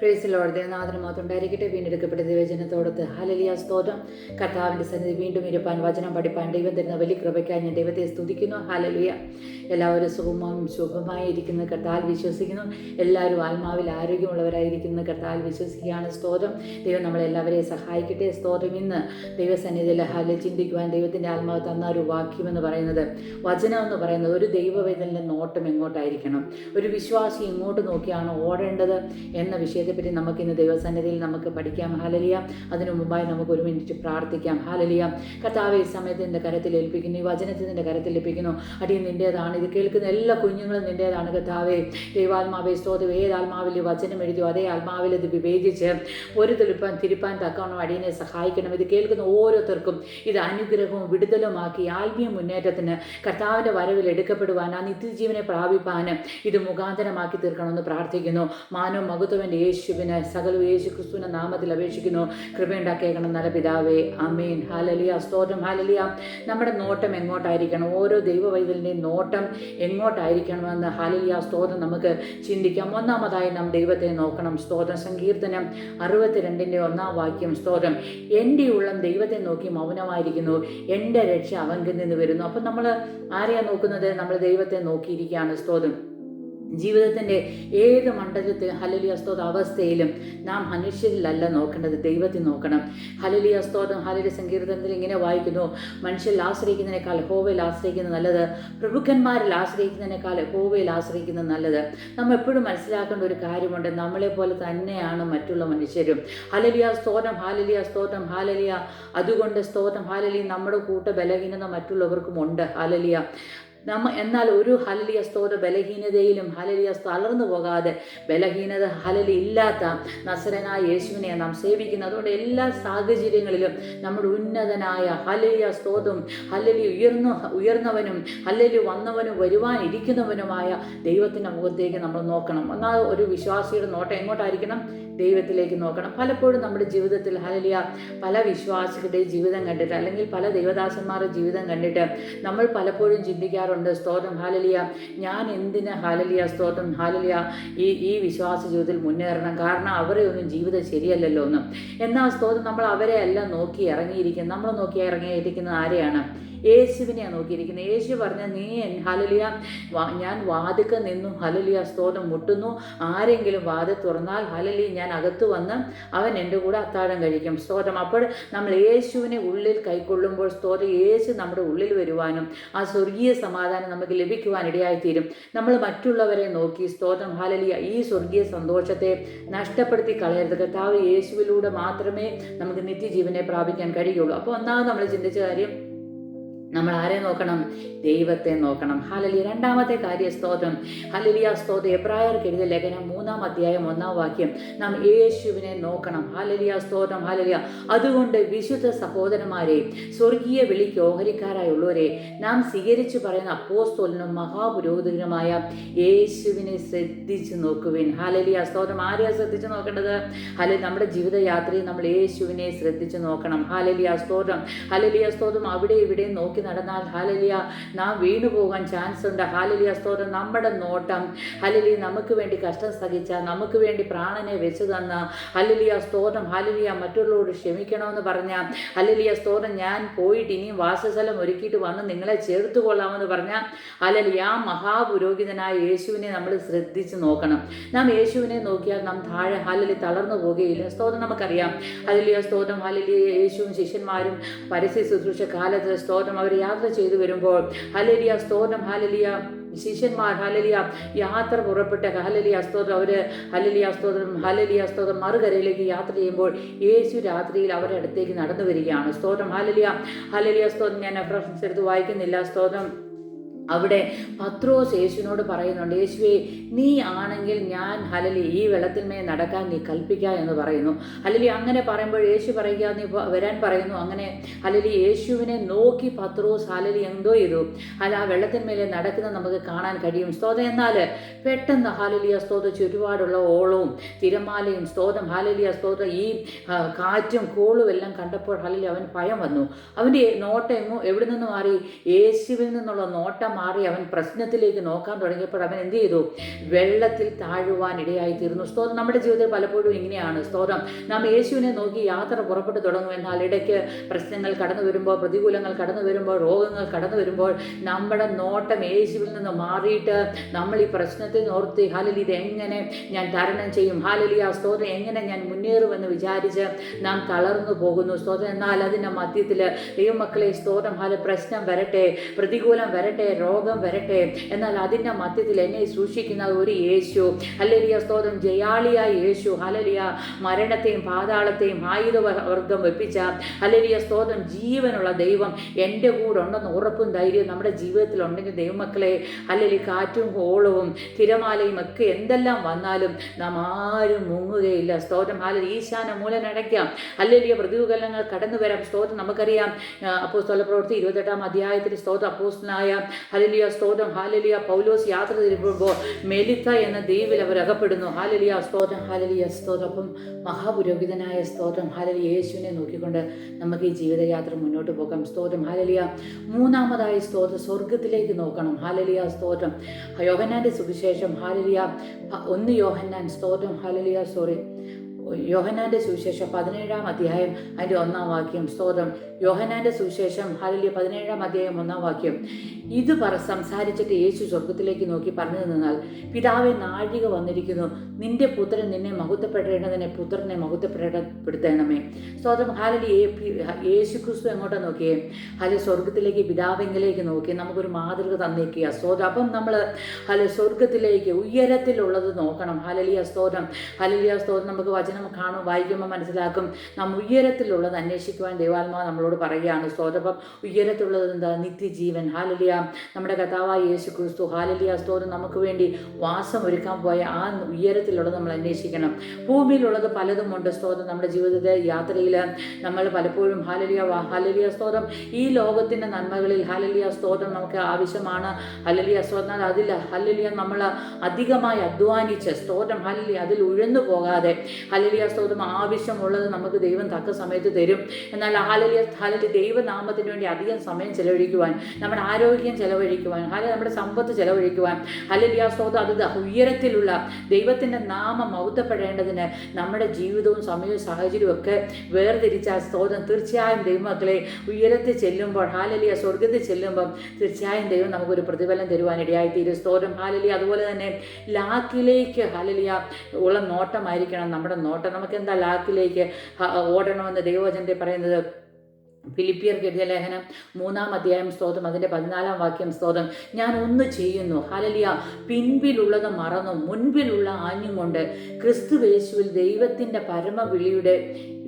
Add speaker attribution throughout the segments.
Speaker 1: പ്രേസിലോട് ദേവനാഥന് ഉണ്ടായിരിക്കട്ടെ. വീണ്ടെടുക്കപ്പെട്ട ദൈവജനത്തോടത്ത്. ഹലലിയ സ്തോത്രം. കർത്താവിന്റെ സന്നിധി വീണ്ടും ഇരുപ്പാൻ വചനം പഠിപ്പാൻ ദൈവം തരുന്ന വലിയ കൃപയ്ക്കായി ഞാൻ ദൈവത്തെ സ്തുതിക്കുന്നു. ഹലലിയ എല്ലാവരും സുഖമായും ശുഭമായി ഇരിക്കുന്ന കർത്താൽ വിശ്വസിക്കുന്നു. എല്ലാവരും ആത്മാവിൽ ആരോഗ്യമുള്ളവരായിരിക്കുന്ന. കർത്താൽ വിശ്വസിക്കുകയാണ്. സ്തോത്രം. ദൈവം നമ്മളെല്ലാവരെയും സഹായിക്കട്ടെ. സ്തോത്രം. ഇന്ന് ദൈവസന്നിധിയിൽ ഹല ചിന്തിക്കുവാൻ ദൈവത്തിന്റെ ആത്മാവ് തന്ന ഒരു വാക്യമെന്ന് പറയുന്നത് വചനം എന്ന് പറയുന്നത് ഒരു ദൈവവേദനയുടെ നോട്ടം എങ്ങോട്ടായിരിക്കണം? ഒരു വിശ്വാസി എങ്ങോട്ട് നോക്കിയാണ് ഓടേണ്ടത് എന്ന വിഷയത്തെപ്പറ്റി നമുക്ക് ഇന്ന് ദൈവസന്നിധിയിൽ നമുക്ക് പഠിക്കാം. ഹാലലിയ അതിനു മുമ്പായി നമുക്ക് ഒരു മിനിറ്റ് പ്രാർത്ഥിക്കാം. ഹാലലിയ കർത്താവ് ഈ സമയത്ത് കരത്തിൽ ഏൽപ്പിക്കുന്നു ഈ വചനത്തിൽ കരത്തിൽ ഏൽപ്പിക്കുന്നു. അടിയും നിന്റേതാണ്. ഇത് കേൾക്കുന്ന എല്ലാ കുഞ്ഞുങ്ങളും നിന്റേതാണ് കർത്താവെ. ദൈവാത്മാവെ സ്തോതവ് ഏത് ആത്മാവിൽ വചനം എഴുതിയോ അതേ ആത്മാവിൽ ഇത് വിവേചിച്ച് ഒരു തിരുപ്പാൻ തിരുപ്പാൻ തക്കവണ്ണം അടിയനെ സഹായിക്കണം. ഇത് കേൾക്കുന്ന ഓരോരുത്തർക്കും ഇത് അനുഗ്രഹവും വിടുതലുമാക്കി ആത്മീയ മുന്നേറ്റത്തിന് കർത്താവിന്റെ വരവിൽ എടുക്കപ്പെടുവാൻ ആ നിത്യജീവനെ പ്രാപിപ്പാൻ ഇത് മുഖാന്തരമാക്കി തീർക്കണമെന്ന് പ്രാർത്ഥിക്കുന്നു. മാനോ മകുത്വന്റെ യേശുവിന് സകലു യേശു ക്രിസ്തുവിന്റെ നാമത്തിൽ അപേക്ഷിക്കുന്നു. കൃപയുണ്ടാക്കിയേക്കണം നല്ല പിതാവേ. അമീൻ ഹാലലിയ സ്തോത്രം. ഹാലലിയ നമ്മുടെ നോട്ടം എങ്ങോട്ടായിരിക്കണം? ഓരോ ദൈവവൈതലിന്റെയും നോട്ടം എങ്ങോട്ടായിരിക്കണമെന്ന് ഹാലലിയ സ്തോത്രം നമുക്ക് ചിന്തിക്കാം. ഒന്നാമതായി നാം ദൈവത്തെ നോക്കണം. സ്തോത്രം. സങ്കീർത്തനം അറുപത്തിരണ്ടിന്റെ ഒന്നാം വാക്യം സ്തോത്രം. എന്റെ ഉള്ളം ദൈവത്തെ നോക്കി മൗനമായിരിക്കുന്നു. എന്റെ രക്ഷ അവങ്കിൽ നിന്ന് വരുന്നു. അപ്പം നമ്മൾ ആരെയാണ് നോക്കുന്നത്? നമ്മൾ ദൈവത്തെ നോക്കിയിരിക്കുകയാണ് സ്തോത്രം. ജീവിതത്തിന്റെ ഏത് മണ്ഡലത്തിൽ ഹലലിയ സ്തോത്ര അവസ്ഥയിലും നാം മനുഷ്യരിലല്ല നോക്കേണ്ടത് ദൈവത്തിൽ നോക്കണം. ഹലലിയ സ്തോത്രം ഹലലി സങ്കീർത്തനത്തിൽ ഇങ്ങനെ വായിക്കുന്നു മനുഷ്യരിൽ ആശ്രയിക്കുന്നതിനേക്കാൾ ഹോവയിൽ ആശ്രയിക്കുന്നത് നല്ലത് പ്രഭുക്കന്മാരിൽ ആശ്രയിക്കുന്നതിനേക്കാൾ ഹോവയിൽ ആശ്രയിക്കുന്നത് നല്ലത്. നമ്മൾ എപ്പോഴും മനസ്സിലാക്കേണ്ട ഒരു കാര്യമുണ്ട് നമ്മളെ പോലെ തന്നെയാണ് മറ്റുള്ള മനുഷ്യരും. ഹലലിയ സ്തോതം ഹാലലിയ സ്തോതം ഹാലലിയ അതുകൊണ്ട് സ്തോതം ഹാലലിയ നമ്മുടെ കൂട്ട ബലഹീനത മറ്റുള്ളവർക്കും ഉണ്ട് ഹാലലിയ നമ്മ എന്നാൽ ഒരു ഹലലിയ സ്തോത ബലഹീനതയിലും ഹലലിയ തളർന്നു പോകാതെ ബലഹീനത ഹലലി ഇല്ലാത്ത നസരനായ യേശുവിനെ നാം സേവിക്കുന്നു. അതുകൊണ്ട് എല്ലാ സാഹചര്യങ്ങളിലും നമ്മുടെ ഉന്നതനായ ഹലലിയ സ്തോതും ഹലലി ഉയർന്നു ഉയർന്നവനും ഹലലി വന്നവനും വരുവാനിരിക്കുന്നവനുമായ ദൈവത്തിന്റെ മുഖത്തേക്ക് നമ്മൾ നോക്കണം. എന്നാൽ ഒരു വിശ്വാസിയുടെ നോട്ടം എങ്ങോട്ടായിരിക്കണം? ദൈവത്തിലേക്ക് നോക്കണം. പലപ്പോഴും നമ്മുടെ ജീവിതത്തിൽ ഹലലിയ പല വിശ്വാസികളുടെ ജീവിതം കണ്ടിട്ട് അല്ലെങ്കിൽ പല ദൈവദാസന്മാരുടെ ജീവിതം കണ്ടിട്ട് നമ്മൾ പലപ്പോഴും ചിന്തിക്കാറുണ്ട് സ്തോത്രം ഹാലലിയ ഞാൻ എന്തിന് ഹാലലിയ സ്തോത്രം ഹാലലിയ ഈ ഈ വിശ്വാസ ജീവിതത്തിൽ മുന്നേറണം? കാരണം അവരെ ഒന്നും ജീവിതം ശരിയല്ലല്ലോ എന്ന്. എന്നാൽ സ്തോത്രം നമ്മൾ അവരെ എല്ലാം നോക്കി ഇറങ്ങിയിരിക്കുന്നത്. നമ്മൾ നോക്കി ഇറങ്ങിയിരിക്കുന്നത് ആരെയാണ്? യേശുവിനെയാണ് നോക്കിയിരിക്കുന്നത്. യേശു പറഞ്ഞ നീ ഹലലിയ ഞാൻ വാതിക്ക നിന്നു. ഹലലിയ സ്തോത്രം മുട്ടുന്നു. ആരെങ്കിലും വാത തുറന്നാൽ ഹലലി ഞാൻ അകത്തു വന്ന് അവൻ എന്റെ കൂടെ അത്താഴം കഴിക്കും. സ്തോത്രം. അപ്പോൾ നമ്മൾ യേശുവിനെ ഉള്ളിൽ കൈക്കൊള്ളുമ്പോൾ സ്തോത്രം യേശു നമ്മുടെ ഉള്ളിൽ വരുവാനും ആ സ്വർഗീയ സമാധാനം നമുക്ക് ലഭിക്കുവാൻ ഇടയായിത്തീരും. നമ്മൾ മറ്റുള്ളവരെ നോക്കി സ്തോത്രം ഹലലിയ ഈ സ്വർഗീയ സന്തോഷത്തെ നഷ്ടപ്പെടുത്തി കളയരുത്. കർത്താവ് യേശുവിലൂടെ മാത്രമേ നമുക്ക് നിത്യജീവനെ പ്രാപിക്കാൻ കഴിയുള്ളൂ. അപ്പോൾ ഒന്നാമത് നമ്മൾ ചിന്തിച്ച കാര്യം നമ്മൾ ആരെ നോക്കണം ദൈവത്തെ നോക്കണം. ഹലലി രണ്ടാമത്തെ കാര്യ സ്തോത്രം ഹലലിയ സ്തോത്രം. എബ്രായർക്ക് എഴുതിയ ലേഖനം മൂന്നാം അധ്യായം ഒന്നാം വാക്യം. നാം യേശുവിനെ നോക്കണം. ഹലലിയ സ്തോത്രം. ഹലലിയ. അതുകൊണ്ട് വിശുദ്ധ സഹോദരന്മാരെ സ്വർഗീയ വിളിക്ക് ഓഹരിക്കാരായുള്ളവരെ നാം സ്വീകരിച്ചു പറയുന്ന അപ്പോസ്തോലിനും മഹാപുരോഹിതനുമായ യേശുവിനെ ശ്രദ്ധിച്ചു നോക്കുവിൻ. ഹലലിയ സ്തോത്രം. ആരെയാ ശ്രദ്ധിച്ചു നോക്കേണ്ടത്? ഹല നമ്മുടെ ജീവിതയാത്രയിൽ നമ്മൾ യേശുവിനെ ശ്രദ്ധിച്ചു നോക്കണം. ഹലലിയ സ്തോത്രം. ഹലലിയ സ്തോത്രം. അവിടെ ഇവിടെ നോക്കി നോക്കി നടന്നാൽ ഹാലലിയ നാം വീണു പോകാൻ ചാൻസ് ഉണ്ട്. ഹാലലിയ സ്തോത്രം നമ്മുടെ നോട്ടം. ഹലലിയ നമുക്ക് വേണ്ടി കഷ്ടം സഹിച്ച നമുക്ക് വേണ്ടി പ്രാണനെ വെച്ചു തന്ന ഹലലിയ സ്തോത്രം ഹലലിയ മറ്റുള്ളവരോട് ക്ഷമിക്കണമെന്ന് പറഞ്ഞ ഹലലിയ സ്തോത്രം ഞാൻ പോയിട്ട് ഇനിയും വാസസ്ഥലം ഒരുക്കിയിട്ട് വന്ന് നിങ്ങളെ ചേർത്ത് കൊള്ളാമെന്ന് പറഞ്ഞ ഹലലിയ മഹാപുരോഹിതനായ യേശുവിനെ നമ്മൾ ശ്രദ്ധിച്ച് നോക്കണം. നാം യേശുവിനെ നോക്കിയാൽ നാം താഴെ ഹലലി തളർന്നു പോകുകയില്ല. സ്തോത്രം നമുക്കറിയാം. ഹലലിയ സ്തോത്രം ഹലലിയ യേശുവും ശിഷ്യന്മാരും പരസ്യ ശുശ്രൂഷ കാലത്ത് സ്തോത്രം അവർ യാത്ര ചെയ്തു വരുമ്പോൾ ഹലലിയ സ്തോത്രം ഹലലിയ ശിഷ്യന്മാർ ഹലലിയ യാത്ര പുറപ്പെട്ട ഹലലിയ സ്തോത്രം അവർ ഹലലിയ സ്തോത്രം ഹലലിയ സ്തോത്രം മറുകരയിലേക്ക് യാത്ര ചെയ്യുമ്പോൾ യേശു രാത്രിയിൽ അവരുടെ അടുത്തേക്ക് നടന്നു വരികയാണ്. സ്തോത്രം ഹലലിയ ഹലലിയ സ്തോത്രം ഞാൻ റെഫറൻസ് എടുത്ത് വായിക്കുന്നില്ല. സ്തോത്രം അവിടെ പത്രോസ് യേശുവിനോട് പറയുന്നുണ്ട് യേശുവെ നീ ആണെങ്കിൽ ഞാൻ ഹലലി ഈ വെള്ളത്തിന്മേ നടക്കാൻ നീ കൽപ്പിക്കുക എന്ന് പറയുന്നു. ഹലലി അങ്ങനെ പറയുമ്പോൾ യേശു പറയുക നീ വരാൻ പറയുന്നു. അങ്ങനെ ഹലലി യേശുവിനെ നോക്കി പത്രോസ് ഹലലി എന്തോ ചെയ്തു. അല്ല ആ വെള്ളത്തിന്മേലെ നടക്കുന്നത് നമുക്ക് കാണാൻ കഴിയും. സ്തോത്രം എന്നാൽ പെട്ടെന്ന് ഹാലലിയ സ്തോത്രം ചുരുപാടുള്ള ഓളവും തിരമാലയും സ്തോത്രം ഹാലലിയ സ്തോത്രം ഈ കാറ്റും കോളും എല്ലാം കണ്ടപ്പോൾ ഹലലി അവൻ ഭയം വന്നു. അവന്റെ നോട്ടം എങ്ങോ എവിടെ നിന്ന് മാറി? യേശുവിൽ നിന്നുള്ള നോട്ടം മാറി അവൻ പ്രശ്നത്തിലേക്ക് നോക്കാൻ തുടങ്ങിയപ്പോൾ അവൻ എന്ത് ചെയ്തു? വെള്ളത്തിൽ താഴുവാൻ ഇടയായി തീർന്നു സ്തോത്രം. നമ്മുടെ ജീവിതത്തിൽ പലപ്പോഴും ഇങ്ങനെയാണ്. സ്തോത്രം. നാം യേശുവിനെ നോക്കി യാത്ര പുറപ്പെട്ടു തുടങ്ങും. എന്നാൽ ഇടയ്ക്ക് പ്രശ്നങ്ങൾ കടന്നു വരുമ്പോൾ പ്രതികൂലങ്ങൾ കടന്നു വരുമ്പോൾ രോഗങ്ങൾ കടന്നു വരുമ്പോൾ നമ്മുടെ നോട്ടം യേശുവിൽ നിന്ന് മാറിയിട്ട് നമ്മൾ ഈ പ്രശ്നത്തെ ഓർത്തി ഹാലലി ഇത് എങ്ങനെ ഞാൻ തരണം ചെയ്യും? ഹാലലി ആ സ്തോത്രം എങ്ങനെ ഞാൻ മുന്നേറുമെന്ന് വിചാരിച്ച് നാം തളർന്നു പോകുന്നു? സ്തോത്രം. എന്നാൽ അതിന്റെ മധ്യത്തിൽ ദൈവമക്കളെ സ്തോത്രം. ഹാല പ്രശ്നം വരട്ടെ പ്രതികൂലം വരട്ടെ രോഗം വരട്ടെ. എന്നാൽ അതിന്റെ മധ്യത്തിൽ എന്നെ സൂക്ഷിക്കുന്ന ഒരു യേശു. ഹലലിയ സ്തോത്രം. ജയാളിയായ യേശു ഹലലിയ മരണത്തെയും പാതാളത്തെയും ആയുധവർഗം വെപ്പിച്ച ഹലലിയ സ്തോത്രം. ജീവനുള്ള ദൈവം എന്റെ കൂടെ ഉണ്ടെന്ന് ഉറപ്പും ധൈര്യവും നമ്മുടെ ജീവിതത്തിൽ ഉണ്ടെങ്കിൽ ദൈവമക്കളെ അല്ലെങ്കിൽ കാറ്റും കോളവും തിരമാലയും ഒക്കെ എന്തെല്ലാം വന്നാലും നാം ആരും മുങ്ങുകയില്ല. സ്തോത്രം. ഹാലൽ ഈശാന മൂലനടയ്ക്കാം അല്ലെങ്കിൽ പ്രതികൂലങ്ങൾ കടന്നു വരാം സ്തോത്രം. നമുക്കറിയാം അപ്പോൾ പ്രവൃത്തി ഇരുപത്തെട്ടാം അധ്യായത്തിൽ സ്തോത്രം. അപ്പോസ്റ്റനായ ഹലലിയ സ്തോത്രം ഹാലലിയ പൗലോസ് യാത്ര തിരുമ്പോൾ മെലിത്ത എന്ന ദ്വീപിൽ അവർ അകപ്പെടുന്നു. ഹാലലിയ സ്തോത്രം ഹാലലിയ സ്തോത്രം. അപ്പം മഹാപുരോഹിതനായ സ്തോത്രം ഹാലലിയ യേശുവിനെ നോക്കിക്കൊണ്ട് നമുക്ക് ഈ ജീവിതയാത്ര മുന്നോട്ട് പോകാം. സ്തോത്രം ഹാലലിയ മൂന്നാമതായി സ്തോത്രം സ്വർഗത്തിലേക്ക് നോക്കണം. ഹാലലിയ സ്തോത്രം. യോഹന്നാന്റെ സുവിശേഷം ഹാലലിയ ഒന്ന് യോഹന്നാൻ സ്തോത്രം ഹാലലിയ സോറി. യോഹനാന്റെ സുവിശേഷം പതിനേഴാം അധ്യായം അതിന്റെ ഒന്നാം വാക്യം. സ്തോത്രം. യോഹനാന്റെ സുവിശേഷം ഹാലിയ പതിനേഴാം അധ്യായം ഒന്നാം വാക്യം. ഇത് പറ സംസാരിച്ചിട്ട് യേശു സ്വർഗത്തിലേക്ക് നോക്കി പറഞ്ഞു നിന്നാൽ പിതാവെ നാഴിക വന്നിരിക്കുന്നു. നിന്റെ പുത്രൻ നിന്നെ മഹത്വപ്പെടേണ്ടതിനെ പുത്രനെ മഹത്വപ്പെടപ്പെടുത്തേണമേ. സ്തോത്രം. ഹാലലി യേശു ക്രിസ്തു എങ്ങോട്ടാ നോക്കിയേ? ഹാലി സ്വർഗത്തിലേക്ക് പിതാവെങ്കിലേക്ക് നോക്കി? നമുക്കൊരു മാതൃക തന്നേക്കുക. സ്തോത്രം. അപ്പം നമ്മൾ ഹാല സ്വർഗത്തിലേക്ക് ഉയരത്തിലുള്ളത് നോക്കണം. ഹാലലിയ സ്തോത്രം. ഹാലലിയ സ്തോത്രം. നമുക്ക് വചനം കാണും വായിക്കുമ്പോൾ മനസ്സിലാക്കും. നാം ഉയരത്തിലുള്ളത് അന്വേഷിക്കുവാൻ ദൈവാത്മാവ് നമ്മളോട് പറയുകയാണ്. സ്തോത്രം. അപ്പം ഉയരത്തിലുള്ളത് എന്താ? നിത്യജീവൻ. ഹാലലിയ. നമ്മുടെ കഥാവായ യേശു ക്രിസ്തു ഹാലലിയ. സ്തോത്രം. നമുക്ക് വേണ്ടി വാസം ഒരുക്കാൻ പോയ ആ ഉയരത്തിലുള്ളത് നമ്മൾ അന്വേഷിക്കണം. ഭൂമിയിലുള്ളത് പലതുമുണ്ട് സ്തോത്രം. നമ്മുടെ ജീവിതത്തിലെ യാത്രയിൽ നമ്മൾ പലപ്പോഴും ഹാലലിയ ഹാലലിയ സ്തോത്രം. ഈ ലോകത്തിന്റെ നന്മകളിൽ ഹാലലിയ സ്തോത്രം നമുക്ക് ആവശ്യമാണ്. ഹലലിയ സ്തോത്രം. അതില്ല ഹലലിയ നമ്മൾ അധികമായി അധ്വാനിച്ച് സ്തോത്രം. ഹലലിയ. അതിൽ ഉഴന്നു പോകാതെ. ഹലലിയ സ്തോത്രം. ആവശ്യമുള്ളത് നമുക്ക് ദൈവം തക്ക സമയത്ത് തരും. എന്നാൽ ഹാലലിയ ഹാലലി ദൈവനാമത്തിന് വേണ്ടി അധികം സമയം ചെലവഴിക്കുവാൻ നമ്മുടെ ആരോഗ്യം ചെലവഴിക്കുവാൻ ഹാല നമ്മുടെ സമ്പത്ത് ചെലവഴിക്കുവാൻ ഹാലലിയ സ്തോത്രം. അത് ഉയരത്തിലുള്ള ദൈവത്തിന്റെ നാമം മൗത്തപ്പെടേണ്ടതിന് നമ്മുടെ ജീവിതവും സമയവും സാഹചര്യവും ഒക്കെ വേർതിരിച്ച സ്തോത്രം. തീർച്ചയായും ദൈവമക്കളെ ഉയരത്തിൽ ചെല്ലുമ്പോൾ ഹാലലിയ സ്വർഗത്തിൽ ചെല്ലുമ്പം തീർച്ചയായും ദൈവം നമുക്കൊരു പ്രതിഫലം തരുവാനിടയായി തീരും സ്തോത്രം. ഹാലലിയ അതുപോലെ തന്നെ ലാക്കിലേക്ക് ഹാലലിയ ഉള്ള നോട്ടമായിരിക്കണം നമ്മുടെ നോട്ടം. നമുക്ക് എന്താ ലാക്കിലേക്ക് ഓടണമെന്ന് ദൈവവചനത്തെ പറയുന്നത് ഫിലിപ്പിയർ കെട്ടിയ ലേഖനം മൂന്നാം അധ്യായം സ്തോത്രം അതിന്റെ പതിനാലാം വാക്യം സ്തോത്രം. ഞാൻ ഒന്ന് ചെയ്യുന്നു. ഹലലിയ പിൻപിലുള്ളത് മറന്നു. മുൻപിലുള്ള ആഞ്ഞും കൊണ്ട് ക്രിസ്തു യേശുവിൽ ദൈവത്തിന്റെ പരമവിളിയുടെ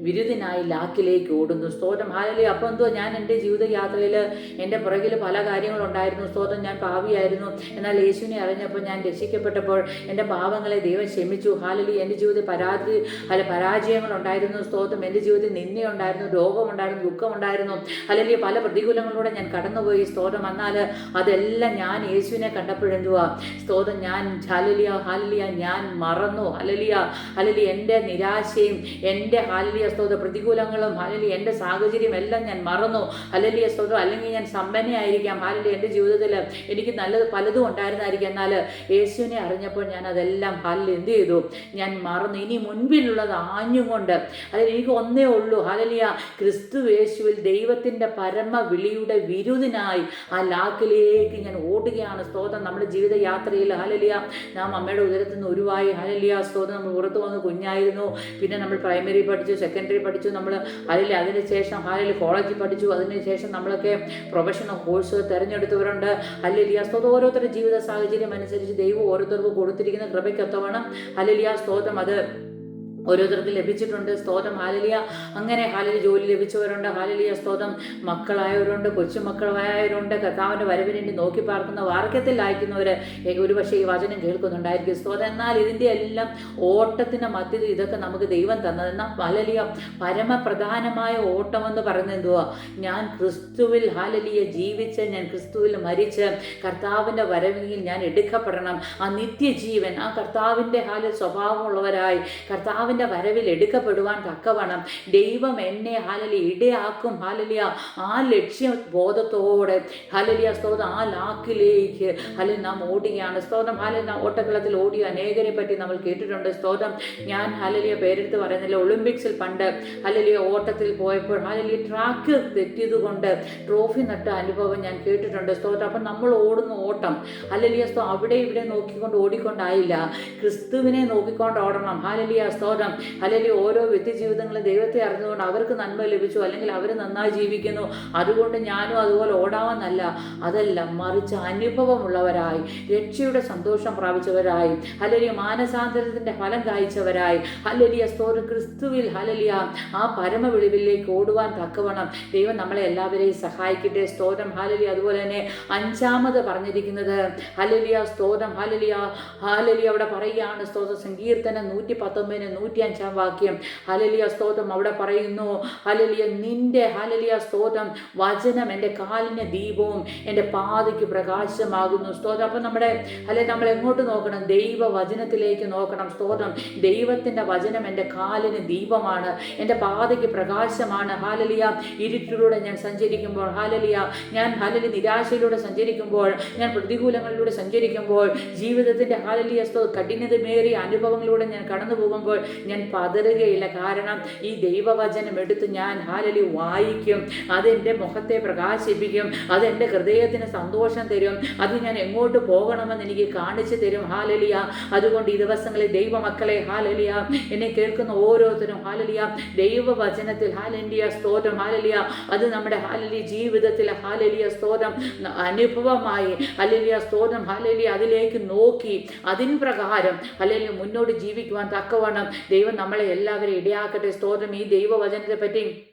Speaker 1: വിരുദിനായി ലാക്കിലേക്ക് ഓടുന്നു. സ്തോത്രം. ഹാലലി അപ്പം എന്തോ ഞാൻ എന്റെ ജീവിതയാത്രയിൽ എന്റെ പുറകിൽ പല കാര്യങ്ങളുണ്ടായിരുന്നു. സ്തോത്രം. ഞാൻ പാവിയായിരുന്നു. എന്നാൽ യേശുവിനെ അറിഞ്ഞപ്പോൾ ഞാൻ രക്ഷിക്കപ്പെട്ടപ്പോൾ എന്റെ പാവങ്ങളെ ദൈവം ക്ഷമിച്ചു. ഹാലലി എന്റെ ജീവിതത്തിൽ പരാതി അല്ല പരാജയങ്ങളുണ്ടായിരുന്നു. സ്തോത്രം. എന്റെ ജീവിതത്തിൽ നിന്നയുണ്ടായിരുന്നു രോഗമുണ്ടായിരുന്നു. ദുഃഖമുണ്ടായിരുന്നു. അല്ലെങ്കിൽ പല പ്രതികൂലങ്ങളിലൂടെ ഞാൻ കടന്നുപോയി. സ്തോത്രം. എന്നാൽ അതെല്ലാം ഞാൻ യേശുവിനെ കണ്ടപ്പോഴെന്തുവാ സ്തോത്രം. ഞാൻ ഹാലലിയ ഹാലലിയ ഞാൻ മറന്നു. ഹലലിയ ഹലലി എന്റെ നിരാശയും എന്റെ ഹാലലിയ സ്തോത്ര. പ്രതികൂലങ്ങളും അല്ലെങ്കിൽ എന്റെ സാഹചര്യം എല്ലാം ഞാൻ മറന്നു. അല്ലെങ്കിൽ സ്തോത്രം. അല്ലെങ്കിൽ ഞാൻ സമ്പന്നയായിരിക്കാം. അല്ലെങ്കിൽ എന്റെ ജീവിതത്തിൽ എനിക്ക് നല്ലത് പലതും ഉണ്ടായിരുന്നായിരിക്കും. എന്നാൽ യേശുവിനെ അറിഞ്ഞപ്പോൾ ഞാൻ അതെല്ലാം ഹാലിൽ എന്ത് ചെയ്തു? ഞാൻ മറന്നു. ഇനി മുൻപിലുള്ളത് ആഞ്ഞുകൊണ്ട് അതിൽ എനിക്ക് ഒന്നേ ഉള്ളൂ. ഹാലലിയ ക്രിസ്തു യേശുവിൽ ദൈവത്തിന്റെ പരമ വിളിയുടെ വിരുദിനായി ആ ലാക്കിലേക്ക് ഞാൻ ഓടുകയാണ്. സ്തോത്രം. നമ്മുടെ ജീവിതയാത്രയിൽ ഹാലലിയ നാം അമ്മയുടെ ഉദരത്തിൽ നിന്ന് ഉരുവായി. ഹാലലിയ സ്തോത്രം. നമ്മൾ പുറത്തു വന്ന് കുഞ്ഞായിരുന്നു. പിന്നെ നമ്മൾ പ്രൈമറി പഠിച്ചു സെക്കൻഡറി പഠിച്ചു നമ്മൾ അതിൽ അതിന് ശേഷം ഹാലിൽ കോളേജിൽ പഠിച്ചു അതിന് ശേഷം നമ്മളൊക്കെ പ്രൊഫഷണൽ കോഴ്സ് തിരഞ്ഞെടുത്തവരുണ്ട്. അല്ലെങ്കിൽ സ്തോത്രം. ഓരോരുത്തരുടെ ജീവിത സാഹചര്യം അനുസരിച്ച് ദൈവം ഓരോരുത്തർക്ക് കൊടുത്തിരിക്കുന്ന കൃപയ്ക്കൊത്തവണ്ണം അല്ലെങ്കിൽ സ്തോത്രം. അത് ഓരോരുത്തർക്ക് ലഭിച്ചിട്ടുണ്ട്. സ്തോത്രം ഹാലലിയ. അങ്ങനെ ഹാലലി ജോലി ലഭിച്ചവരുണ്ട്. ഹാലലിയ സ്തോത്രം മക്കളായവരുണ്ട് കൊച്ചുമക്കളായവരുണ്ട്. കർത്താവിന്റെ വരവിന് വേണ്ടി നോക്കി പാർക്കുന്ന വാർക്കത്തിൽ അയക്കുന്നവർ ഒരു പക്ഷേ ഈ വചനം കേൾക്കുന്നുണ്ടായിരിക്കും. സ്തോത്രം എന്നാൽ ഇതിന്റെ എല്ലാം ഓട്ടത്തിന്റെ മധ്യത്തിൽ ഇതൊക്കെ നമുക്ക് ദൈവം തന്നതെന്ന ഹാലലിയ പരമപ്രധാനമായ ഓട്ടമെന്ന് പറയുന്നത് എന്തുവാ? ഞാൻ ക്രിസ്തുവിൽ ഹാലലിയ ജീവിച്ച് ഞാൻ ക്രിസ്തുവിൽ മരിച്ച് കർത്താവിന്റെ വരവിൽ ഞാൻ എടുക്കപ്പെടണം. ആ നിത്യജീവൻ ആ കർത്താവിന്റെ ഹാല സ്വഭാവമുള്ളവരായി കർത്താവിന്റെ കർത്താവിന്റെ വരവിൽ എടുക്കപ്പെടുവാൻ തക്കവണ്ണം. ദൈവം എന്നെ ഹാലലി ഇടയാക്കും ഹാലലിയ. ആ ലക്ഷ്യ ബോധത്തോടെ ഹാലലിയ സ്തോത്രം ആ ലാക്കിലേക്ക്. ഹലി നാം ഓടുകയാണ്. സ്തോത്രം നാം ഓട്ടക്കളത്തിൽ ഓടിയ അനേകരെ പറ്റി നമ്മൾ കേട്ടിട്ടുണ്ട്. സ്തോത്രം ഞാൻ ഹലലിയ പേരെടുത്ത് പറയുന്നില്ല. ഒളിമ്പിക്സിൽ പണ്ട് ഹലലിയ ഓട്ടത്തിൽ പോയപ്പോൾ ഹലലിയ ട്രാക്ക് തെറ്റിയതുകൊണ്ട് ട്രോഫി നട്ട അനുഭവം ഞാൻ കേട്ടിട്ടുണ്ട്. സ്തോത്രം അപ്പം നമ്മൾ ഓടുന്ന ഓട്ടം ഹലലിയ സ്തോ അവിടെ ഇവിടെ നോക്കിക്കൊണ്ട് ഓടിക്കൊണ്ടായില്ല. ക്രിസ്തുവിനെ നോക്കിക്കൊണ്ട് ഓടണം. ഹാലലിയ സ്തോത്രം ഹാലലിയ ഓരോ വ്യക്തി ജീവിതങ്ങളും ദൈവത്തെ അറിഞ്ഞുകൊണ്ട് അവർക്ക് നന്മ ലഭിച്ചു അല്ലെങ്കിൽ അവർ നന്നായി ജീവിക്കുന്നു. അതുകൊണ്ട് ഞാനും അതുപോലെ ഓടാമെന്നല്ല. അതല്ല മറിച്ച് അനുഭവമുള്ളവരായി രക്ഷയുടെ സന്തോഷം പ്രാപിച്ചവരായി അല്ലെങ്കിൽ മാനസാന്തരത്തിന്റെ ഫലം കായ്ച്ചവരായി ഹലലിയ സ്തോത്രം ക്രിസ്തുവിൽ ഹലലിയ ആ പരമ വിളിവിലേക്ക് ഓടുവാൻ തക്കവണം ദൈവം നമ്മളെ എല്ലാവരെയും സഹായിക്കട്ടെ. സ്തോത്രം ഹാലലിയ അതുപോലെ തന്നെ അഞ്ചാമത് പറഞ്ഞിരിക്കുന്നത് ഹലലിയ സ്തോത്രം ഹലലിയ ഹാലലിയ അവിടെ പറയുകയാണ് സ്തോത്ര സങ്കീർത്തനം നൂറ്റി പത്തൊമ്പതിന് നൂറ്റി അഞ്ചാം വാക്യം. ഹലലിയ സ്തോത്രം അവിടെ പറയുന്നു. ഹലലിയ നിന്റെ ഹലലിയ സ്തോത്രം വചനം എന്റെ കാലിന് ദീപവും എന്റെ പാതയ്ക്ക് പ്രകാശമാകുന്നു. സ്തോത്രം. അപ്പം നമ്മുടെ അല്ലെ നമ്മൾ എങ്ങോട്ട് നോക്കണം? ദൈവ വചനത്തിലേക്ക് നോക്കണം. സ്തോത്രം. ദൈവത്തിന്റെ വചനം എന്റെ കാലിന് ദീപമാണ്. എന്റെ പാതയ്ക്ക് പ്രകാശമാണ്. ഹാലലിയ ഇരുട്ടിലൂടെ ഞാൻ സഞ്ചരിക്കുമ്പോൾ ഹാലലിയ ഞാൻ ഹാലലി നിരാശയിലൂടെ സഞ്ചരിക്കുമ്പോൾ ഞാൻ പ്രതികൂലങ്ങളിലൂടെ സഞ്ചരിക്കുമ്പോൾ ജീവിതത്തിന്റെ ഹാലലിയ സ്തോ കഠിനതമേറിയ അനുഭവങ്ങളിലൂടെ ഞാൻ കടന്നു പോകുമ്പോൾ ഞാൻ പതറുകയില്ല. കാരണം ഈ ദൈവവചനം എടുത്ത് ഞാൻ ഹാലലി വായിക്കും. അതെന്റെ മുഖത്തെ പ്രകാശിപ്പിക്കും. അതെന്റെ ഹൃദയത്തിന് സന്തോഷം തരും. അത് ഞാൻ എങ്ങോട്ട് പോകണമെന്ന് എനിക്ക് കാണിച്ചു തരും. ഹാലലിയ അതുകൊണ്ട് ഈ ദിവസങ്ങളിൽ ദൈവമക്കളെ ഹാലലിയ എന്നെ കേൾക്കുന്ന ഓരോരുത്തരും ഹാലലിയ ദൈവവചനത്തിൽ ഹാലലിയ സ്തോത്രം ഹാലലിയ അത് നമ്മുടെ ഹാലലി ജീവിതത്തിൽ ഹാലലിയ സ്തോത്രം അനുഭവമായി. ഹലലിയ സ്തോത്രം ഹാലലിയ അതിലേക്ക് നോക്കി. അതിൻ പ്രകാരം ഹലലിയ മുന്നോട്ട് ജീവിക്കുവാൻ തക്കവണ്ണം ദൈവം നമ്മളെ എല്ലാവരെയും ഇടയാക്കട്ടെ. സ്തോത്രം. ഈ ദൈവവചനത്തെ പറ്റി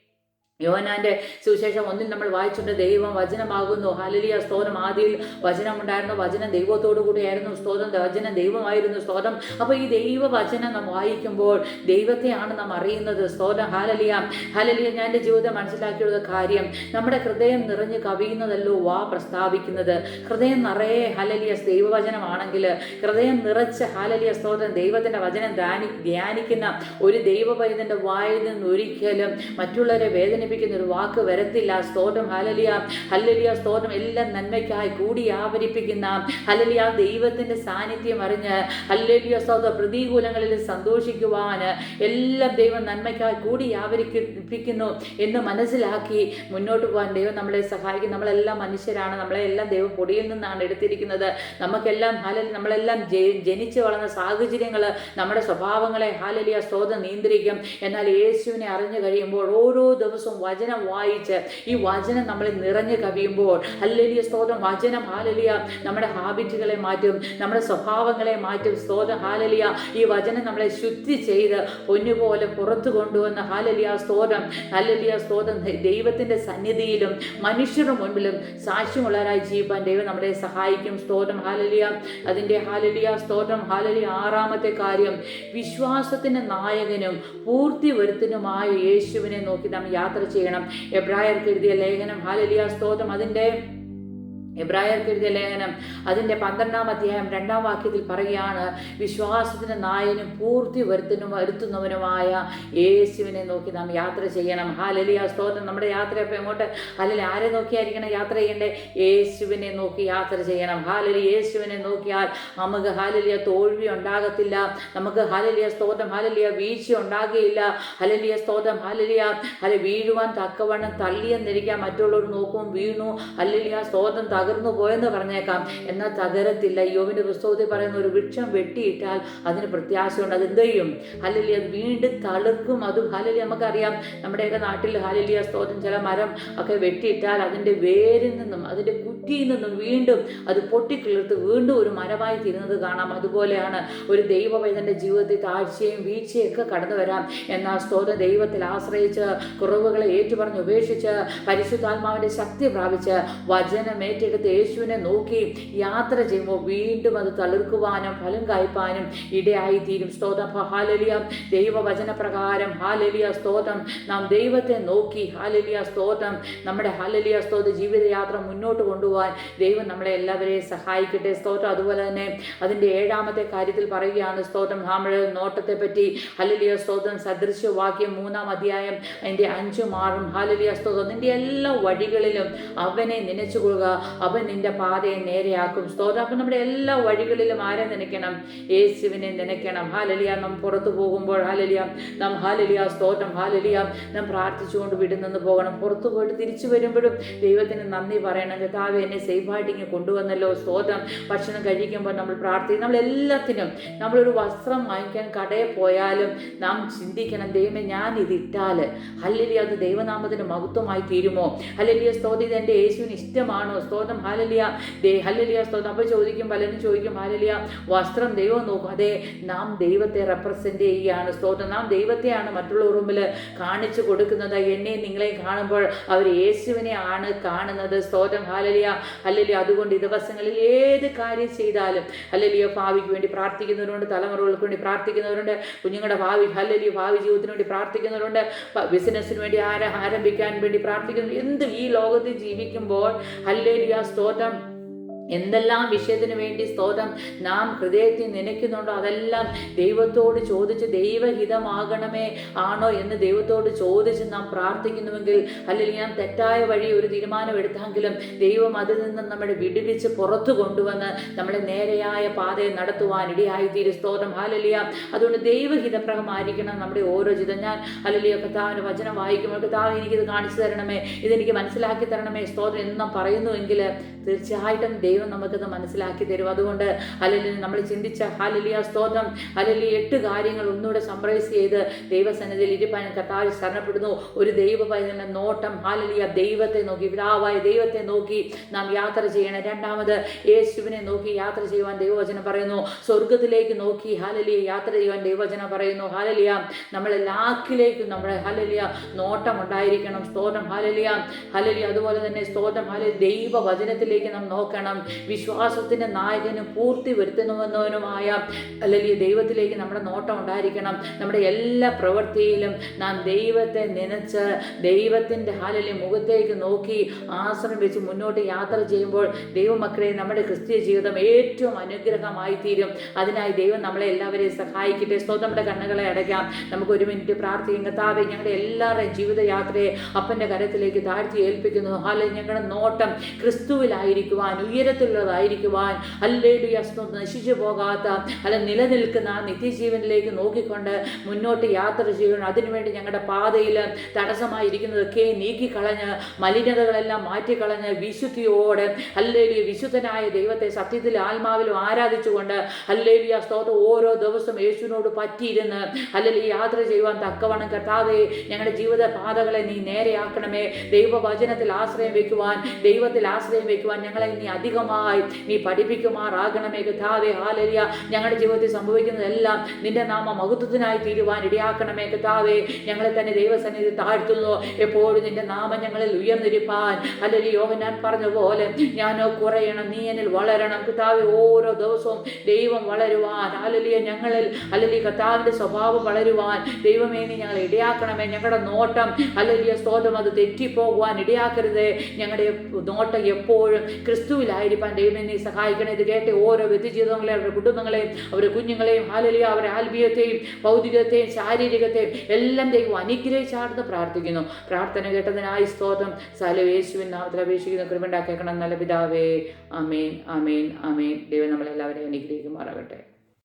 Speaker 1: യോനാന്റെ സുവിശേഷം ഒന്നിൽ നമ്മൾ വായിച്ചിട്ടുണ്ട് ദൈവം വചനമാകുന്നു. ഹലലിയ സ്തോത്രം ആദിയിൽ വചനമുണ്ടായിരുന്നു. വചനം ദൈവത്തോടു കൂടിയായിരുന്നു സ്തോത്രം. വചനം ദൈവമായിരുന്നു സ്തോത്രം. അപ്പോൾ ഈ ദൈവ വചനം നാം വായിക്കുമ്പോൾ ദൈവത്തെയാണ് നാം അറിയുന്നത്. സ്തോത്രം. ഹാലലിയ ഹാലലിയ ഞാൻ എന്റെ ജീവിതം മനസ്സിലാക്കിയുള്ള കാര്യം നമ്മുടെ ഹൃദയം നിറഞ്ഞ് കവിയുന്നതല്ലോ വാ പ്രസ്താവിക്കുന്നത്. ഹൃദയം നിറയെ ഹലലിയ ദൈവവചനമാണെങ്കിൽ ഹൃദയം നിറച്ച് ഹാലലിയ സ്തോത്രം. ദൈവത്തിന്റെ വചനം ധ്യാനി ധ്യാനിക്കുന്ന ഒരു ദൈവപൈതന്റെ വായിൽ നിന്ന് ഒരിക്കലും മറ്റുള്ളവരെ വേദന വേദനിപ്പിക്കുന്ന ഒരു വാക്ക് വരത്തില്ല. സ്തോത്രം ഹലലിയ ഹല്ലലിയ സ്തോത്രം എല്ലാം നന്മയ്ക്കായി കൂടി ആവരിപ്പിക്കുന്ന ഹലലിയ ദൈവത്തിന്റെ സാന്നിധ്യം അറിഞ്ഞ് ഹല്ലലിയ സ്തോത്ര പ്രതികൂലങ്ങളിൽ സന്തോഷിക്കുവാൻ എല്ലാം ദൈവം നന്മയ്ക്കായി കൂടി ആവരിപ്പിക്കുന്നു എന്ന് മനസ്സിലാക്കി മുന്നോട്ട് പോകാൻ ദൈവം നമ്മളെ സഹായിക്കും. നമ്മളെല്ലാം മനുഷ്യരാണ്. നമ്മളെല്ലാം ദൈവം പൊടിയിൽ നിന്നാണ് എടുത്തിരിക്കുന്നത്. നമുക്കെല്ലാം ഹാലലി നമ്മളെല്ലാം ജനിച്ചു വളർന്ന സാഹചര്യങ്ങൾ നമ്മുടെ സ്വഭാവങ്ങളെ ഹാലലിയ സ്തോത്രം നിയന്ത്രിക്കും. എന്നാൽ യേശുവിനെ അറിഞ്ഞു കഴിയുമ്പോൾ ഓരോ ദിവസവും വചനം വായിച്ച് ഈ വചനം നമ്മളെ നിറഞ്ഞു കവിയുമ്പോൾ ഹല്ലലിയ സ്തോത്രം വചനം ഹാലലിയ നമ്മുടെ ഹാബിറ്റുകളെ മാറ്റും നമ്മുടെ സ്വഭാവങ്ങളെ മാറ്റും സ്തോത്രം ഹാലലിയ ഈ വചനം നമ്മളെ ശുദ്ധി ചെയ്ത് പൊന്നുപോലെ പുറത്തു കൊണ്ടുവന്ന ഹാലലിയ സ്തോത്രം ഹല്ലലിയ സ്തോത്രം ദൈവത്തിന്റെ സന്നിധിയിലും മനുഷ്യരുടെ മുൻപിലും സാക്ഷ്യമുള്ളവരായി ജീവിക്കാൻ ദൈവം നമ്മളെ സഹായിക്കും. സ്തോത്രം ഹാലലിയ അതിന്റെ ഹാലലിയ സ്തോത്രം ഹാലലിയ ആറാമത്തെ കാര്യം വിശ്വാസത്തിന്റെ നായകനും പൂർത്തി വരുത്തനുമായ യേശുവിനെ നോക്കി നാം യാത്ര ചെയ്യണം. എബ്രായർക്ക് എഴുതിയ ലേഖനം ഹാലലിയ സ്തോത്രം അതിന്റെ എബ്രായർക്ക് എഴുതിയ ലേഖനം അതിന്റെ പന്ത്രണ്ടാം അധ്യായം രണ്ടാം വാക്യത്തിൽ പറയുകയാണ് വിശ്വാസത്തിന് നായനും പൂർത്തി വരുത്തുന്നു വരുത്തുന്നവനുമായ യേശുവിനെ നോക്കി നാം യാത്ര ചെയ്യണം. ഹാലലിയ സ്തോത്രം. നമ്മുടെ യാത്ര യാത്രയപ്പോൾ എങ്ങോട്ട്? അല്ലെങ്കിൽ ആരെ നോക്കിയായിരിക്കണം യാത്ര ചെയ്യേണ്ടേ? യേശുവിനെ നോക്കി യാത്ര ചെയ്യണം. ഹാലലി യേശുവിനെ നോക്കിയാൽ നമുക്ക് ഹാലലിയ തോൽവി ഉണ്ടാകത്തില്ല. നമുക്ക് ഹാലലിയ സ്തോത്രം. ഹാലലിയ വീഴ്ച ഉണ്ടാകുകയില്ല. ഹലലിയ സ്തോത്രം. ഹാലലിയ ഹല വീഴുവാൻ തക്കവണ്ണം തള്ളിയെന്നിരിക്കാൻ മറ്റുള്ളവർ നോക്കും വീണു. ഹലലിയ സ്തോത്രം തകർന്നു പോയെന്ന് പറഞ്ഞേക്കാം. എന്നാൽ തകരത്തില്ല. യോവിന്റെ പുസ്തകത്തിൽ പറയുന്ന ഒരു വൃക്ഷം വെട്ടിയിട്ടാൽ അതിന് പ്രത്യാശയുണ്ട്. അത് എന്ത് ചെയ്യും? ഹലലി അത് വീണ്ടും തളിർക്കും. അത് ഹലലി നമുക്കറിയാം. നമ്മുടെയൊക്കെ നാട്ടിൽ ഹലലിയ സ്തോത്രം. ചില മരം ഒക്കെ വെട്ടിയിട്ടാൽ അതിന്റെ വേരിൽ നിന്നും അതിന്റെ കുറ്റിയിൽ നിന്നും വീണ്ടും അത് പൊട്ടിക്കിളിർത്ത് വീണ്ടും ഒരു മരമായി തീരുന്നത് കാണാം. അതുപോലെയാണ് ഒരു ദൈവവൈദന്റെ ജീവിതത്തിൽ താഴ്ചയും വീഴ്ചയും ഒക്കെ കടന്നു വരാം. എന്നാൽ സ്തോത്ര ദൈവത്തിൽ ആശ്രയിച്ച് കുറവുകളെ ഏറ്റുപറഞ്ഞ് ഉപേക്ഷിച്ച് പരിശുദ്ധാത്മാവിന്റെ ശക്തി പ്രാപിച്ച് വചനം ഏറ്റെടുത്ത് ദൈവത്തെ യേശുവിനെ നോക്കി യാത്ര ചെയ്യുമ്പോൾ വീണ്ടും അത് തളിർക്കുവാനും ഫലം കായ്പാനും ഇടയായിത്തീരും. സ്തോത്രം. ഹാലലിയ. ദൈവവചന പ്രകാരം ഹാലലിയ സ്തോതം നാം ദൈവത്തെ നോക്കി ഹാലലിയ സ്തോതം നമ്മുടെ ഹാലലിയ സ്തോത്ര ജീവിതയാത്ര മുന്നോട്ട് കൊണ്ടുപോകാൻ ദൈവം നമ്മളെ എല്ലാവരെയും സഹായിക്കട്ടെ. സ്തോത്രം. അതുപോലെ തന്നെ അതിന്റെ ഏഴാമത്തെ കാര്യത്തിൽ പറയുകയാണ് സ്തോത്രം. നമ്മുടെ നോട്ടത്തെ പറ്റി ഹലലിയ സ്തോത്രം. സദൃശ്യവാക്യം മൂന്നാം അധ്യായം അതിന്റെ അഞ്ചും ആറും. ഹാലലിയ സ്തോത്രം. നിന്റെ എല്ലാ വഴികളിലും അവനെ നനച്ചുകൊള്ളുക. അവൻ നിന്റെ പാതയെ നേരെയാക്കും. സ്തോത്രം. അപ്പം നമ്മുടെ എല്ലാ വഴികളിലും ആരെ നനയ്ക്കണം? യേശുവിനെ നനയ്ക്കണം. ഹാലലിയ നാം പുറത്തു പോകുമ്പോൾ ഹാലലിയ നാം ഹാലലിയ സ്തോത്രം ഹാലലിയ. നാം പ്രാർത്ഥിച്ചുകൊണ്ട് വിടുന്നെന്ന് പോകണം. പുറത്തു പോയിട്ട് തിരിച്ചു വരുമ്പോഴും ദൈവത്തിന് നന്ദി പറയണം. കഥാവ് എന്നെ സേഫായിട്ട് ഇങ്ങനെ കൊണ്ടുവന്നല്ലോ. സ്തോത്രം. ഭക്ഷണം കഴിക്കുമ്പോൾ നമ്മൾ പ്രാർത്ഥിക്കും. നമ്മൾ എല്ലാത്തിനും നമ്മളൊരു വസ്ത്രം വാങ്ങിക്കാൻ കടയിൽ പോയാലും നാം ചിന്തിക്കണം ദൈവമേ ഞാൻ ഇതിട്ടാൽ ഹല്ലലിയ അത് ദൈവനാമത്തിന് മഹത്വമായി തീരുമോ? ഹല്ലലിയ സ്തോതി ഇത് എന്റെ യേശുവിന് ഇഷ്ടമാണോ? സ്തോത്രം. ഹാലലിയ. ദേ ഹല്ലലിയ സ്തോത്രം. അപ്പോൾ ചോദിക്കും പലരും ചോദിക്കും ഹാലലിയ വസ്ത്രം ദൈവം നോക്കും. അതെ നാം ദൈവത്തെ റെപ്രസെന്റ് ചെയ്യുകയാണ്. സ്തോത്രം. നാം ദൈവത്തെയാണ് മറ്റുള്ളവർ മുമ്പിൽ കാണിച്ചു കൊടുക്കുന്നത്. എന്നെ നിങ്ങളെ കാണുമ്പോൾ അവർ യേശുവിനെ ആണ് കാണുന്നത്. സ്തോത്രം ഹാലലിയ. ഹല്ലലിയ അതുകൊണ്ട് ഈ ദിവസങ്ങളിൽ ഏത് കാര്യം ചെയ്താലും ഹല്ലലിയ ഭാവിക്ക് വേണ്ടി പ്രാർത്ഥിക്കുന്നവരുണ്ട് തലമുറകൾക്ക് വേണ്ടി പ്രാർത്ഥിക്കുന്നവരുണ്ട് കുഞ്ഞുങ്ങളുടെ ഭാവി ഹല്ലലിയ ഭാവി ജീവിതത്തിന് വേണ്ടി പ്രാർത്ഥിക്കുന്നവരുണ്ട് ബിസിനസ്സിന് വേണ്ടി ആര ആരംഭിക്കാൻ വേണ്ടി പ്രാർത്ഥിക്കുന്നു. എന്ത് ഈ ലോകത്തിൽ ജീവിക്കുമ്പോൾ ഹല്ലേലിയ സ്തോത്രം എന്തെല്ലാം വിഷയത്തിന് വേണ്ടി സ്തോത്രം നാം ഹൃദയത്തിൽ നനയ്ക്കുന്നുണ്ടോ അതെല്ലാം ദൈവത്തോട് ചോദിച്ച് ദൈവഹിതമാകണമേ ആണോ എന്ന് ദൈവത്തോട് ചോദിച്ച് നാം പ്രാർത്ഥിക്കുന്നുവെങ്കിൽ അല്ലെങ്കിൽ ഞാൻ തെറ്റായ വഴി ഒരു തീരുമാനം എടുത്തെങ്കിലും ദൈവം അതിൽ നിന്ന് നമ്മളെ വിടുവിച്ച് പുറത്തു കൊണ്ടുവന്ന് നമ്മളെ നേരെയായ പാതയെ നടത്തുവാൻ ഇടയായിത്തീരും. സ്തോത്രം. ഹാലലിയ അതുകൊണ്ട് ദൈവഹിതപ്രകമായിരിക്കണം നമ്മുടെ ഓരോ ചിതം ഞാൻ ഹലലിയ കഥാവിന് വചനം വായിക്കുമ്പോൾ കഥാവ് എനിക്കിത് കാണിച്ചു തരണമേ ഇതെനിക്ക് മനസ്സിലാക്കി തരണമേ. സ്തോത്രം. എന്നും പറയുന്നുവെങ്കിൽ തീർച്ചയായിട്ടും ദൈവം നമുക്കത് മനസ്സിലാക്കി തരും. അതുകൊണ്ട് അല്ലെങ്കിൽ നമ്മൾ ചിന്തിച്ച ഹാലലിയ സ്തോത്രം അല്ലെങ്കിൽ എട്ട് കാര്യങ്ങൾ ഒന്നുകൂടെ സംപ്രൈസ് ചെയ്ത് ദൈവസന്നിധിയിൽ ഇരുപ്പാൻ കർത്താവ് ശരണപ്പെടുന്നു. ഒരു ദൈവ നോട്ടം ഹാലലിയ ദൈവത്തെ നോക്കി പിതാവായ ദൈവത്തെ നോക്കി നാം യാത്ര ചെയ്യണം. രണ്ടാമത് യേശുവിനെ നോക്കി യാത്ര ചെയ്യുവാൻ ദൈവവചനം പറയുന്നു. സ്വർഗത്തിലേക്ക് നോക്കി ഹാലലിയ യാത്ര ചെയ്യുവാൻ ദൈവവചനം പറയുന്നു. ഹാലലിയ നമ്മളെ ലാക്കിലേക്കും നമ്മുടെ ഹാലലിയ നോട്ടം ഉണ്ടായിരിക്കണം. സ്തോത്രം ഹാലലിയ ഹാലലിയ അതുപോലെ തന്നെ സ്തോത്രം ഹാലലിയ ദൈവവചനത്തിലേക്ക് നാം നോക്കണം. വിശ്വാസത്തിന്റെ നായകനും പൂർത്തി വരുത്തുന്നുവെന്നവനുമായ അല്ലെങ്കിൽ ദൈവത്തിലേക്ക് നമ്മുടെ നോട്ടം ഉണ്ടായിരിക്കണം. നമ്മുടെ എല്ലാ പ്രവൃത്തിയിലും നാം ദൈവത്തെ നനച്ച് ദൈവത്തിന്റെ ഹാലലി മുഖത്തേക്ക് നോക്കി ആശ്രയം വെച്ച് മുന്നോട്ട് യാത്ര ചെയ്യുമ്പോൾ ദൈവമക്കളെ നമ്മുടെ ക്രിസ്തീയ ജീവിതം ഏറ്റവും അനുഗ്രഹമായി തീരും. അതിനായി ദൈവം നമ്മളെ എല്ലാവരെയും സഹായിക്കട്ടെ. സ്വന്തം നമ്മുടെ കണ്ണുകളെ അടയ്ക്കാം. നമുക്ക് ഒരു മിനിറ്റ് പ്രാർത്ഥിക്കും. കത്താവെ ഞങ്ങളുടെ എല്ലാവരുടെയും ജീവിതയാത്രയെ അപ്പന്റെ കരത്തിലേക്ക് താഴ്ത്തി ഏൽപ്പിക്കുന്നു. ഹാലെ ഞങ്ങളുടെ നോട്ടം ക്രിസ്തുവിലായിരിക്കുവാൻ ഉയരത്തിലുള്ളതായിരിക്കുവാൻ അല്ലേലുയ നശിച്ചു പോകാത്ത അല്ല നിലനിൽക്കുന്ന ആ നിത്യജീവനിലേക്ക് നോക്കിക്കൊണ്ട് മുന്നോട്ട് യാത്ര ചെയ്യണം അതിനുവേണ്ടി ഞങ്ങളുടെ പാതയിൽ തടസ്സമായിരിക്കുന്നതൊക്കെ നീക്കിക്കളഞ്ഞ് മലിനതകളെല്ലാം മാറ്റിക്കളഞ്ഞ് വിശുദ്ധിയോടെ അല്ലേലിയ വിശുദ്ധനായ ദൈവത്തെ സത്യത്തിൽ ആത്മാവിലും ആരാധിച്ചുകൊണ്ട് അല്ലേലിയ സ്തോത്രം ഓരോ ദിവസവും യേശുവിനോട് പറ്റിയിരുന്ന് അല്ലെങ്കിൽ യാത്ര ചെയ്യുവാൻ തക്കവണ്ണം കെട്ടാതെ ഞങ്ങളുടെ ജീവിത പാതകളെ നീ നേരെയാക്കണമേ. ദൈവവചനത്തിൽ ആശ്രയം വയ്ക്കുവാൻ ദൈവത്തിൽ ആശ്രയം വയ്ക്കുവാൻ ഞങ്ങളെ നീ അധികമായി നീ പഠിപ്പിക്കുമാറാകണമേ കഥാവേ ഹാലരിയ ഞങ്ങളുടെ ജീവിതത്തിൽ സംഭവിക്കുന്നതെല്ലാം നിന്റെ നാമ മഹത്വത്തിനായി തീരുവാൻ ഇടയാക്കണമേ കഥാവേ ഞങ്ങളെ തന്നെ ദൈവസന്നിധി താഴ്ത്തുന്നു. എപ്പോഴും നിന്റെ നാമം ഞങ്ങളിൽ ഉയർന്നിരിപ്പാൻ. അല്ലെങ്കിൽ യോഹനാൻ പറഞ്ഞ പോലെ ഞാനോ കുറയണം നീ എന്നിൽ വളരണം. കഥാവെ ഓരോ ദിവസവും ദൈവം വളരുവാൻ. അല്ലലിയ ഞങ്ങളിൽ അല്ലെങ്കിൽ കഥാവിന്റെ സ്വഭാവം വളരുവാൻ. ദൈവമേ നീ ഞങ്ങളെ ഇടയാക്കണമേ. ഞങ്ങളുടെ നോട്ടം അല്ലെങ്കിൽ സ്തോത്രം അത് തെറ്റിപ്പോകുവാൻ ഇടയാക്കരുത്. ഞങ്ങളുടെ നോട്ടം എപ്പോഴും ക്രിസ്തുവിലായിരിക്കാൻ ദൈവം നീ സഹായിക്കണം. ഇത് കേട്ട് ഓരോ വ്യക്തിജീവിതങ്ങളെയും അവരുടെ കുടുംബങ്ങളെയും അവരുടെ കുഞ്ഞുങ്ങളെയും ഹാലലിയ അവരുടെ ആത്മീയത്തെയും ഭൗതികത്തെയും ശാരീരികത്തെയും എല്ലാം ദൈവം അനുഗ്രഹിച്ചാർന്ന് പ്രാർത്ഥിക്കുന്നു. പ്രാർത്ഥന കേട്ടതിനായി സ്തോത്രം. സലവേശുവിൻ നാമത്തിൽ അപേക്ഷിക്കുന്ന. കൃപണ്ടാക്കേക്കണം നല്ല പിതാവേ. അമേൻ അമേൻ അമേൻ ദൈവം നമ്മളെല്ലാവരെയും അനുഗ്രഹിക്കുമാറാകട്ടെ.